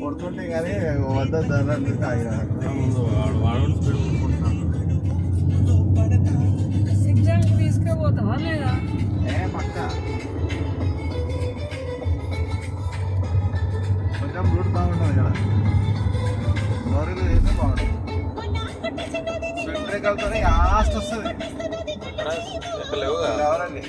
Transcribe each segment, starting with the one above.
కొడుతుంటే కానీ వద్ద ధర తాగిరా ముందు వాడు వాడు స్పీడ్ ఎగ్జామ్ తీసుకుపోతావా లేదా ఏ పక్క కొంచెం రూట్ బాగుంటుంది కదా లోరీలు చేస్తే బాగుంటుంది స్విమ్ బ్రేకర్తోనే లాస్ట్ వస్తుంది అక్కడ ఎక్కడ లేవు కదా ఎవరండి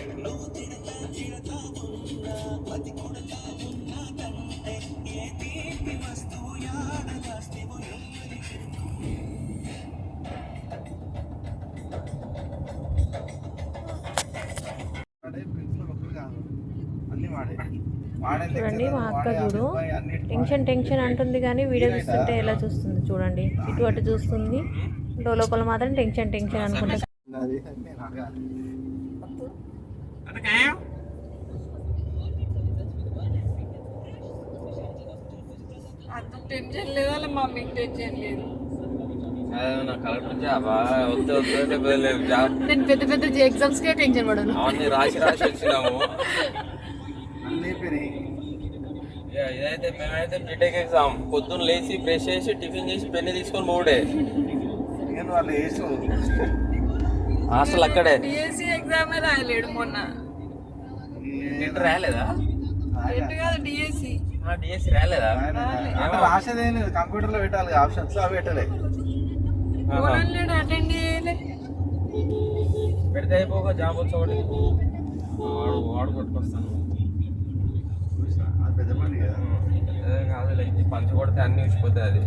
చూడండి మా అక్క చూడు. టెన్షన్ టెన్షన్ అంటుంది కానీ వీడియో చూస్తుంటే ఎలా చూస్తుంది చూడండి. ఇటు అటు చూస్తుంది. లోపల మాత్రం టెన్షన్ టెన్షన్ అనుకుంటా. అది నేను టెన్షన్ లేదా. మమ్మీకి టెన్షన్ లేదు పెద్ద పెద్ద ఎగ్జామ్స్ కే టెన్షన్ పడను. అవన్నీ రాసి రాసి వచ్చినాము. ఇదైతే మేమైతే బీటెక్ ఎగ్జామ్ పొద్దున్న లేచి బ్రష్ చేసి టిఫిన్ చేసి పెన్ను తీసుకొని పోడే నేను వాళ్ళు వేసు హాస్టల్ అక్కడే. డిఎస్సి ఎగ్జామే రాయలేడు మొన్న. కాదు డిఎస్సి డిఎస్సి రాలేదా అంటే రాసేదేం లేదు కంప్యూటర్లో పెట్టాలి ఆప్షన్స్ అవి పెట్టలే. అటెండ్ చేయలే. పెడితే అయిపోగా జాబ్ వచ్చి ఒకటి. వాడు వాడు కొట్టుకొస్తాను. ఇది పంచ కొడితే అన్ని ఊసిపోతాయి అది.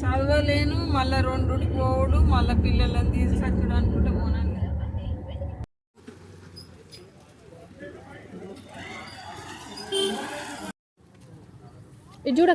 చదవలేను మళ్ళీ రెండు పోవుడు మళ్ళా పిల్లలను తీసుకొచ్చాడు అనుకుంటే పోనండి ఇది చూడ